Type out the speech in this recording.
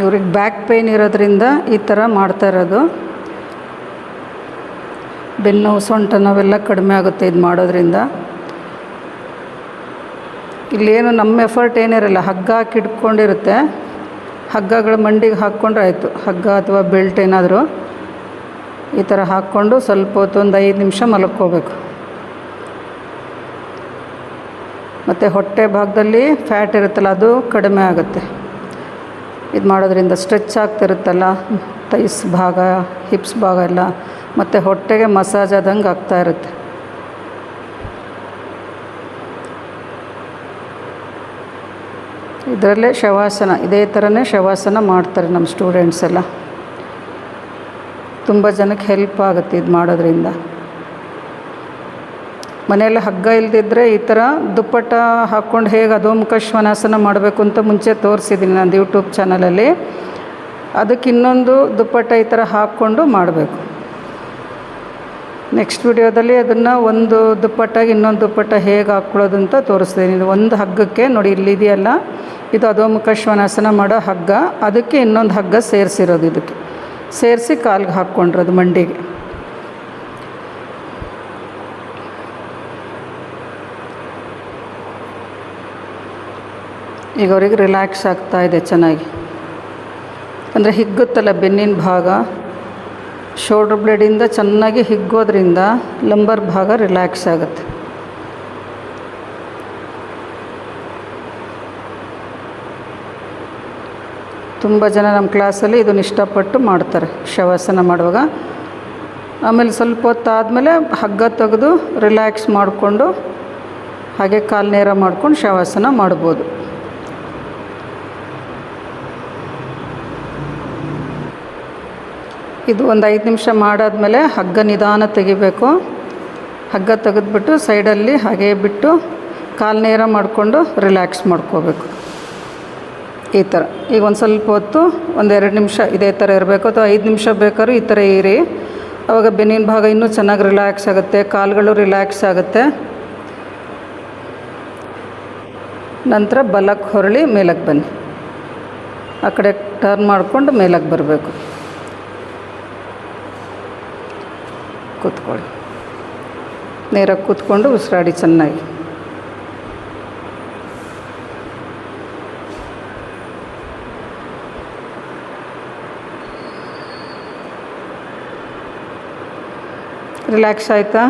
ಇವ್ರಿಗೆ back pain ಇರೋದ್ರಿಂದ ಈ ಥರ ಮಾಡ್ತಾ ಇರೋದು. ಬೆನ್ನು ಸೊಂಟ ನೋವೆಲ್ಲ ಕಡಿಮೆ ಆಗುತ್ತೆ ಇದು ಮಾಡೋದ್ರಿಂದ. ಇಲ್ಲೇನು ನಮ್ಮ ಎಫರ್ಟ್ ಏನಿರಲ್ಲ, ಹಗ್ಗ ಹಾಕಿ ಹಿಡ್ಕೊಂಡಿರುತ್ತೆ ಹಗ್ಗಗಳು ಮಂಡಿಗೆ ಹಾಕ್ಕೊಂಡ್ರೆ ಆಯಿತು. ಹಗ್ಗ ಅಥವಾ ಬೆಲ್ಟ್ ಏನಾದರೂ ಈ ಥರ ಹಾಕ್ಕೊಂಡು ಸ್ವಲ್ಪ ಹೊತ್ತು ಒಂದು ಐದು ನಿಮಿಷ ಮಲಕ್ಕೋಬೇಕು ಮತ್ತು ಹೊಟ್ಟೆ ಭಾಗದಲ್ಲಿ ಫ್ಯಾಟ್ ಇರುತ್ತಲ್ಲ, ಅದು ಕಡಿಮೆ ಆಗುತ್ತೆ. ಇದು ಮಾಡೋದ್ರಿಂದ ಸ್ಟ್ರೆಚ್ ಆಗ್ತಿರುತ್ತಲ್ಲ ತೈಸ್ ಭಾಗ ಹಿಪ್ಸ್ ಭಾಗ ಎಲ್ಲ, ಮತ್ತು ಹೊಟ್ಟೆಗೆ ಮಸಾಜ್ ಆದಂಗೆ ಆಗ್ತಾ ಇರುತ್ತೆ. ಇದರಲ್ಲೇ ಶವಾಸನ, ಇದೇ ಥರನೇ ಶವಾಸನ ಮಾಡ್ತಾರೆ ನಮ್ಮ ಸ್ಟೂಡೆಂಟ್ಸ್ ಎಲ್ಲ. ತುಂಬ ಜನಕ್ಕೆ ಹೆಲ್ಪ್ ಆಗುತ್ತೆ ಇದು ಮಾಡೋದ್ರಿಂದ. ಮನೆಯಲ್ಲಿ ಹಗ್ಗ ಇಲ್ದಿದ್ದರೆ ಈ ಥರ ದುಪ್ಪಟ್ಟ ಹಾಕ್ಕೊಂಡು ಹೇಗೆ ಅಧೋಮುಖ ಶ್ವನಾಸನ ಮಾಡಬೇಕು ಅಂತ ಮುಂಚೆ ತೋರಿಸಿದ್ದೀನಿ ನಾನು ಯೂಟ್ಯೂಬ್ ಚಾನಲಲ್ಲಿ. ಅದಕ್ಕೆ ಇನ್ನೊಂದು ದುಪ್ಪಟ್ಟ ಈ ಥರ ಹಾಕ್ಕೊಂಡು ಮಾಡಬೇಕು. ನೆಕ್ಸ್ಟ್ ವಿಡಿಯೋದಲ್ಲಿ ಅದನ್ನು ಒಂದು ದುಪ್ಪಟ್ಟಾಗಿ ಇನ್ನೊಂದು ದುಪ್ಪಟ್ಟ ಹೇಗೆ ಹಾಕ್ಕೊಳ್ಳೋದು ಅಂತ ತೋರಿಸ್ತೀನಿ. ಒಂದು ಹಗ್ಗಕ್ಕೆ ನೋಡಿ ಇಲ್ಲಿದೆಯಲ್ಲ ಇದು ಅಧೋಮುಖ ಶ್ವನಾಸನ ಮಾಡೋ ಹಗ್ಗ. ಅದಕ್ಕೆ ಇನ್ನೊಂದು ಹಗ್ಗ ಸೇರಿಸಿರೋದು ಇದಕ್ಕೆ. ಸೇರಿಸಿ ಕಾಲ್ಗೆ ಹಾಕ್ಕೊಂಡಿರೋದು ಮಂಡಿಗೆ. ಈಗ ಅವ್ರಿಗೆ ರಿಲ್ಯಾಕ್ಸ್ ಆಗ್ತಾ ಇದೆ ಚೆನ್ನಾಗಿ. ಅಂದರೆ ಹಿಗ್ಗುತ್ತಲ್ಲ ಬೆನ್ನಿನ ಭಾಗ? ಶೋಲ್ಡ್ರ್ ಬ್ಲೇಡಿಂದ ಚೆನ್ನಾಗಿ ಹಿಗ್ಗೋದ್ರಿಂದ ಲಂಬರ್ ಭಾಗ ರಿಲ್ಯಾಕ್ಸ್ ಆಗುತ್ತೆ. ತುಂಬ ಜನ ನಮ್ಮ ಕ್ಲಾಸಲ್ಲಿ ಇದನ್ನು ಇಷ್ಟಪಟ್ಟು ಮಾಡ್ತಾರೆ, ಶವಾಸನ ಮಾಡುವಾಗ. ಆಮೇಲೆ ಸ್ವಲ್ಪ ಹೊತ್ತಾದಮೇಲೆ ಹಗ್ಗ ತೆಗೆದು ರಿಲ್ಯಾಕ್ಸ್ ಮಾಡಿಕೊಂಡು, ಹಾಗೆ ಕಾಲು ನೇರ ಮಾಡ್ಕೊಂಡು ಶವಾಸನ ಮಾಡ್ಬೋದು. ಇದು ಒಂದು ಐದು ನಿಮಿಷ ಮಾಡಾದಮೇಲೆ ಹಗ್ಗ ನಿಧಾನ ತೆಗಿಬೇಕು. ಹಗ್ಗ ತೆಗೆದ್ಬಿಟ್ಟು ಸೈಡಲ್ಲಿ ಹಾಗೆ ಬಿಟ್ಟು ಕಾಲು ನೇರ ಮಾಡಿಕೊಂಡು ರಿಲ್ಯಾಕ್ಸ್ ಮಾಡ್ಕೋಬೇಕು. ಈ ಥರ. ಈಗ ಒಂದು ಸ್ವಲ್ಪ ಹೊತ್ತು ಒಂದೆರಡು ನಿಮಿಷ ಇದೇ ಥರ ಇರಬೇಕು. ಅಥವಾ ಐದು ನಿಮಿಷ ಬೇಕಾದ್ರೂ ಈ ಥರ ಇರಿ. ಆವಾಗ ಬೆನ್ನಿನ ಭಾಗ ಇನ್ನೂ ಚೆನ್ನಾಗಿ ರಿಲ್ಯಾಕ್ಸ್ ಆಗುತ್ತೆ, ಕಾಲುಗಳು ರಿಲ್ಯಾಕ್ಸ್ ಆಗುತ್ತೆ. ನಂತರ ಬಲಕ್ಕೆ ಹೊರಳಿ ಮೇಲಕ್ಕೆ ಬನ್ನಿ. ಆ ಕಡೆ ಟರ್ನ್ ಮಾಡಿಕೊಂಡು ಮೇಲಕ್ಕೆ ಬರಬೇಕು. ಕೂತ್ಕೊಳ್ಳಿ. ನೇರಾಗಿ ಕೂತ್ಕೊಂಡು ಉಸಿರಾಡಿ ಚೆನ್ನಾಗಿ. ರಿಲ್ಯಾಕ್ಸ್ ಆಯಿತಾ?